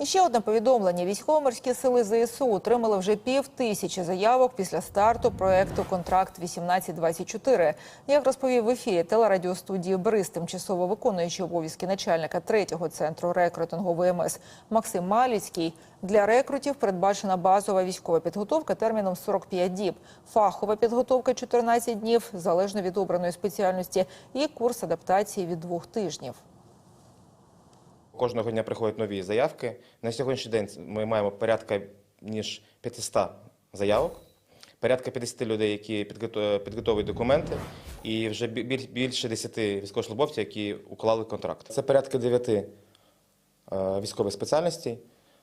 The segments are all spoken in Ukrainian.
І ще одне повідомлення: військово-морські сили ЗСУ отримали вже пів тисячі заявок після старту проекту Контракт 1824 Як розповів в ефірі телерадіостудії Бриз, тимчасово виконуючий обов'язки начальника третього центру рекрутингу ВМС Максим Маліцький, для рекрутів передбачена базова військова підготовка терміном 45 діб, фахова підготовка 14 днів, залежно від обраної спеціальності, і курс адаптації від двох тижнів. Кожного дня приходять нові заявки. На сьогоднішній день ми маємо порядка ніж 500 заявок, порядка 50 людей, які підготовують документи, і вже більше 10 військовослужбовців, які уклали контракт. Це порядка 9 е, військових спеціальностей.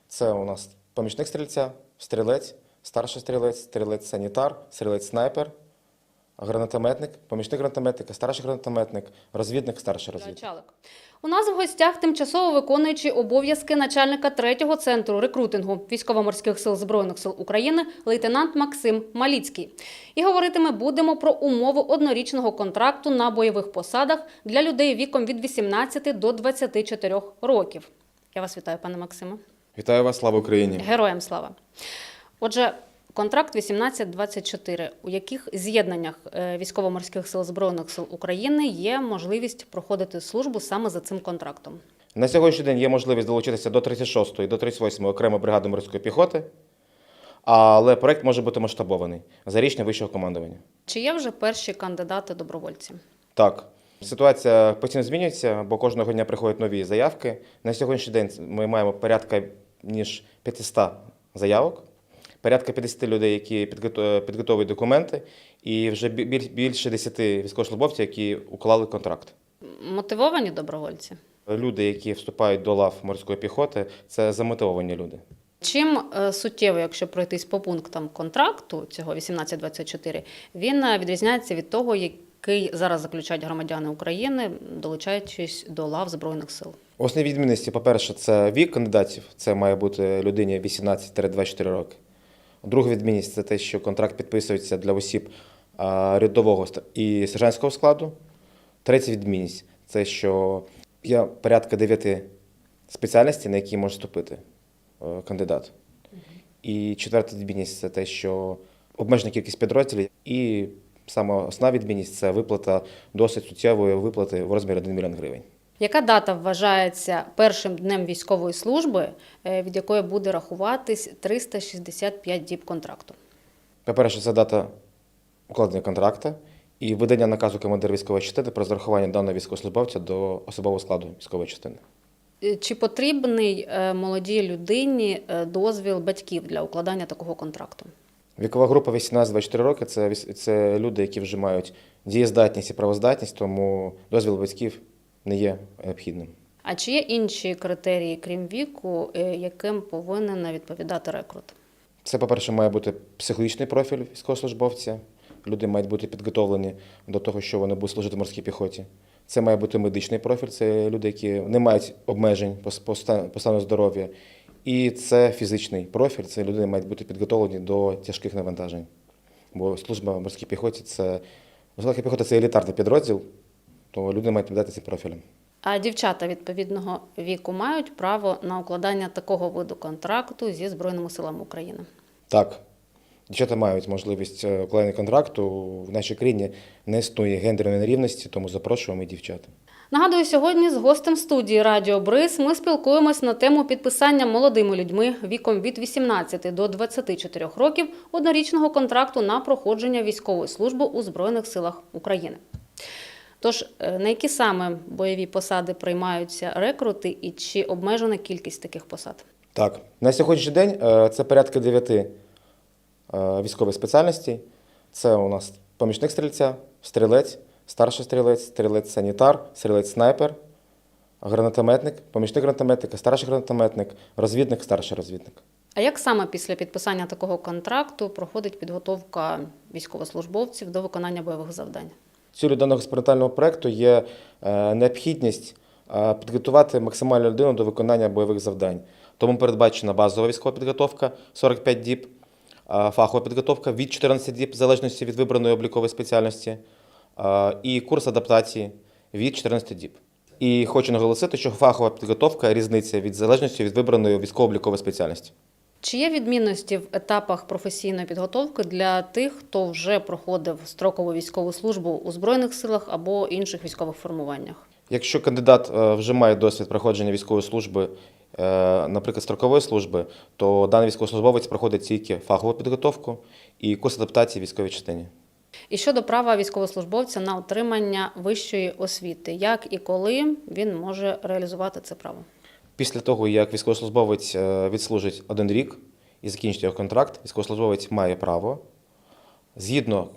Це у нас помічник стрільця, стрілець, старший стрілець, стрілець-санітар, стрілець-снайпер, гранатометник, помічник гранатометника, старший гранатометник, розвідник, старший розвідник. Началик. У нас в гостях тимчасово виконуючий обов'язки начальника третього центру рекрутингу військово-морських сил збройних сил України лейтенант Максим Маліцький. І говорити ми будемо про умови однорічного контракту на бойових посадах для людей віком від 18 до 24 років. Я вас вітаю, пане Максиме. Вітаю вас, слава Україні! Героям слава. Отже, контракт 1824, у яких з'єднаннях е, військово-морських сил збройних сил України є можливість проходити службу саме за цим контрактом. На сьогоднішній день є можливість долучитися до 36-ї, до 38-ї окремої бригади морської піхоти, але проект може бути масштабований за рішення вищого командування. Чи є вже перші кандидати добровольці? Так, ситуація постійно змінюється, бо кожного дня приходять нові заявки. На сьогоднішній день ми маємо порядка ніж 500 заявок, порядка 50 людей, які підготовують документи, і вже більше 10 військовослужбовців, які уклали контракт. Мотивовані добровольці? Люди, які вступають до лав морської піхоти, це замотивовані люди. Чим е, суттєво, якщо пройтись по пунктам контракту цього 1824, він е, відрізняється від того, який зараз заключають громадяни України, долучаючись до лав Збройних сил? Основні відмінності, по-перше, це вік кандидатів. Це має бути людині 18-24 роки. Друга відмінність це те, що контракт підписується для осіб рядового і сержантського складу. Третя відмінність це що є порядка 9 спеціальностей, на які може вступити кандидат. І четверта відмінність це те, що обмежена кількість підрозділів. І саме основна відмінність це виплата досить суттєвої виплати в розмірі 1 мільйон гривень. Яка дата вважається першим днем військової служби, е, від якої буде рахуватись 365 діб контракту? По-перше, це дата укладення контракту і видання наказу командира військової частини про зарахування даного військовослужбовця до особового складу військової частини. Е, Чи потрібний е, молодій людині дозвіл батьків для укладання такого контракту? Вікова група 18-24 роки це, це люди, які вже мають дієздатність і правоздатність, тому дозвіл батьків не є необхідним. А чи є інші критерії, крім віку, е, яким повинен відповідати рекрут? Це, по-перше, має бути психологічний профіль військовослужбовця. Люди мають бути підготовлені до того, що вони будуть служити в морській піхоті. Це має бути медичний профіль, це люди, які не мають обмежень по, по, ста- по стану здоров'я. І це фізичний профіль, це люди мають бути підготовлені до тяжких навантажень. Бо служба в морській піхоті це морська піхота це елітарний підрозділ, то люди мають відповідати цим профілем. А дівчата відповідного віку мають право на укладання такого виду контракту зі Збройними силами України? Так, дівчата мають можливість е, укладення контракту. В нашій країні не існує гендерної нерівності, тому запрошуємо і дівчат. Нагадую, сьогодні з гостем студії Радіо Бриз ми спілкуємось на тему підписання молодими людьми віком від 18 до 24 років однорічного контракту на проходження військової служби у Збройних силах України. Тож, е, на які саме бойові посади приймаються рекрути і чи обмежена кількість таких посад? Так, на сьогоднішній день е, це порядка 9 е, військових спеціальностей. Це у нас помічник стрільця, стрілець, старший стрілець, стрілець-санітар, стрілець-снайпер, гранатометник, помічник гранатометника, старший гранатометник, розвідник, старший розвідник. А як саме після підписання такого контракту проходить підготовка військовослужбовців до виконання бойових завдань? Цілю даного експериментального проекту є е, необхідність е, підготувати максимальну людину до виконання бойових завдань. Тому передбачена базова військова підготовка 45 діб, е, фахова підготовка від 14 діб, в залежності від вибраної облікової спеціальності, і курс адаптації від 14 діб. І хочу наголосити, що фахова підготовка різниця від залежності від вибраної військово-облікової спеціальності. Чи є відмінності в етапах професійної підготовки для тих, хто вже проходив строкову військову службу у збройних силах або інших військових формуваннях? Якщо кандидат е, вже має досвід проходження військової служби, е, наприклад, строкової служби, то даний військовослужбовець проходить тільки фахову підготовку і курс адаптації військовій частині. І щодо права військовослужбовця на отримання вищої освіти, як і коли він може реалізувати це право? Після того, як військовослужбовець е, відслужить один рік і закінчить його контракт, військовослужбовець має право згідно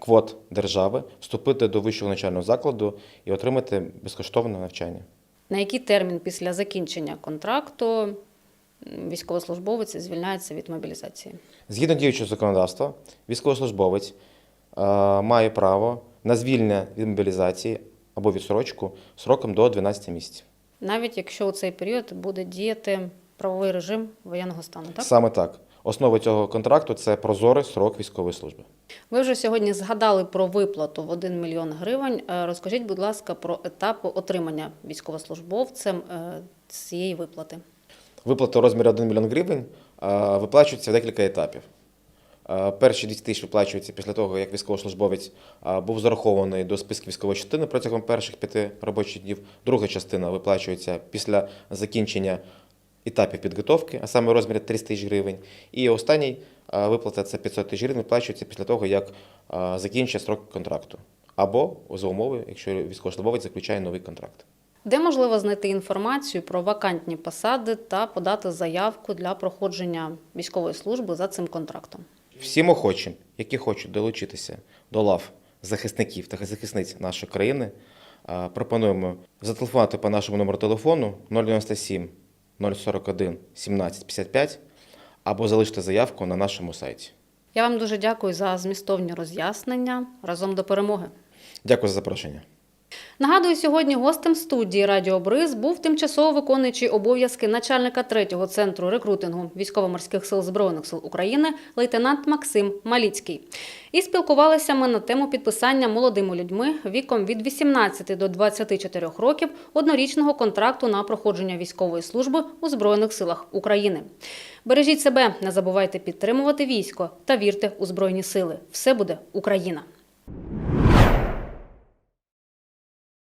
квот держави вступити до вищого навчального закладу і отримати безкоштовне навчання. На який термін після закінчення контракту військовослужбовець звільняється від мобілізації? Згідно діючого законодавства, військовослужбовець е, має право на звільнення від мобілізації або відсрочку сроком до 12 місяців. Навіть якщо у цей період буде діяти правовий режим воєнного стану, так? Саме так. Основа цього контракту це прозорий срок військової служби. Ви вже сьогодні згадали про виплату в 1 мільйон гривень. Е, Розкажіть, будь ласка, про етапи отримання військовослужбовцем е, цієї виплати. Виплата у розмірі 1 мільйон гривень е, виплачується в декілька етапів. Е, Перші 200 тисяч виплачуються після того, як військовослужбовець е, був зарахований до списків військової частини протягом перших п'яти робочих днів. Друга частина виплачується після закінчення етапів підготовки, а саме розмірі 300 тисяч гривень. І останній е, виплата це 500 тисяч гривень, виплачується після того, як е, закінчить строк контракту. Або за умови, якщо військовослужбовець заключає новий контракт. Де можливо знайти інформацію про вакантні посади та подати заявку для проходження військової служби за цим контрактом? Всім охочим, які хочуть долучитися до лав захисників та захисниць нашої країни, пропонуємо зателефонувати по нашому номеру телефону 097 041 17 55 або залишити заявку на нашому сайті. Я вам дуже дякую за змістовні роз'яснення. Разом до перемоги. Дякую за запрошення. Нагадую, сьогодні гостем студії Радіо Бриз був тимчасово виконуючий обов'язки начальника третього центру рекрутингу військово-морських сил Збройних сил України лейтенант Максим Маліцький. І спілкувалися ми на тему підписання молодими людьми віком від 18 до 24 років однорічного контракту на проходження військової служби у Збройних силах України. Бережіть себе, не забувайте підтримувати військо та вірте у Збройні сили. Все буде Україна!